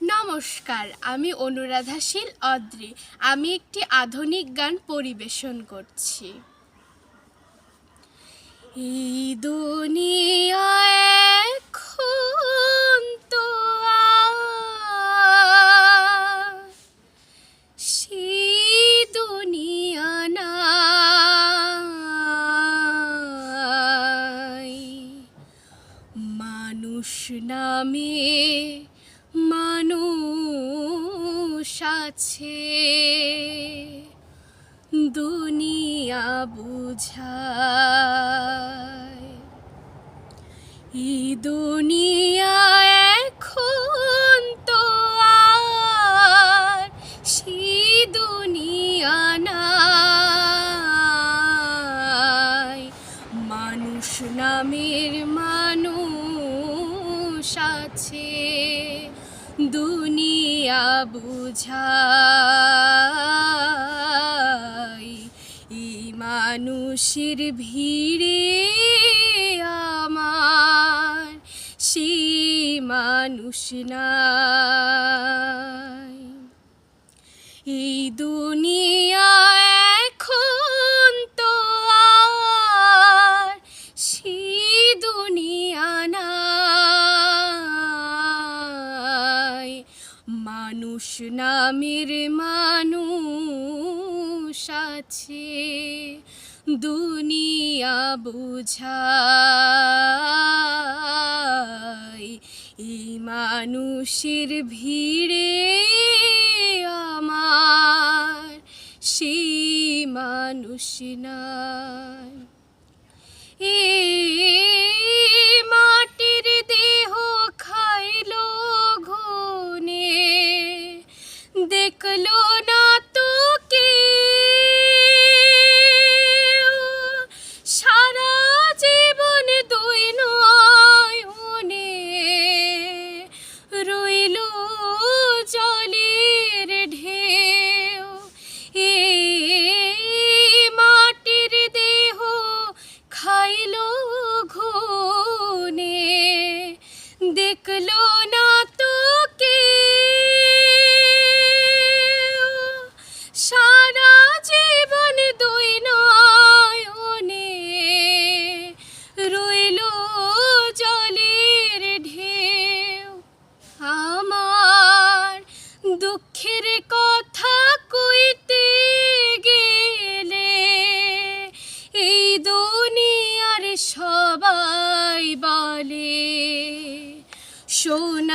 নমস্কার, আমি অনুরাধাশীল অদ্রি। আমি একটি আধুনিক গান পরিবেশন করছি। এই দুনিয়া এখন তো সেই দুনিয়া নাই। মানুষ নামে আছে। দুনিয়া বুঝায়। এই দুনিয়া এখন তো আর সেই দুনিয়া নাই। মানুষ নামের মানুষ আছে। দুনিয়া বুঝাই ই মানুষের ভিড়ে আমার সে মানুষ নাই। এই দুনিয়া মানুষ নামের মানুষ আছে দুনিয়া বুঝাই। এই মানুষের ভিড়ে আমার সেই মানুষ নাই দেখল না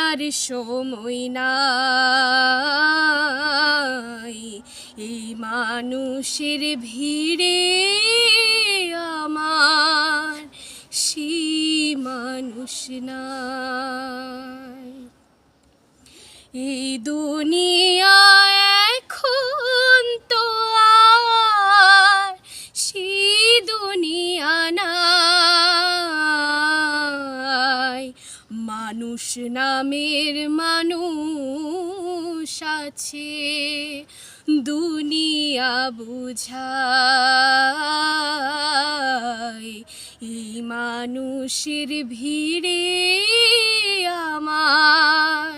সোনার সময় নাই। এই মানুষের ভিড়ে আমার সেই মানুষ নাই। এই দুনিয়া মানুষ, নামের মানুষ আছে। দুনিয়া বুঝায়, এই মানুষের ভিড়ে আমার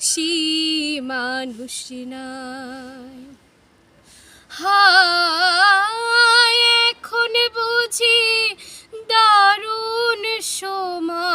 সেই মানুষ নাই। হায়, এখন বুঝি দারুণ সময়।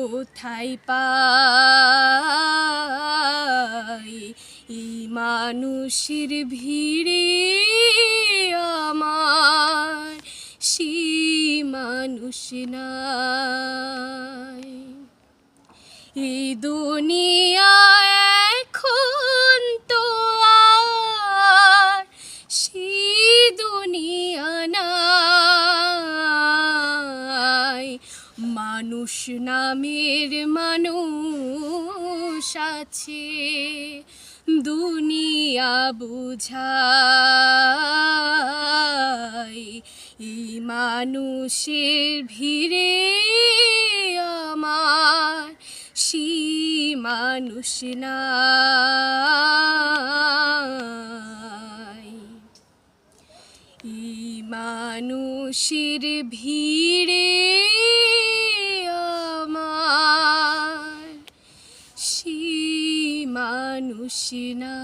কোথায় পাই। এই মানুষের ভিড়ে আমার সে মানুষ নাই। এই দুনিয়া এখন মানুষ নামের মানুষ আছে। দুনিয়া বুঝাই ই মানুষের ভিড়ে আমার সি মানুষ এই মানুষের ভিড়ে মানুষ না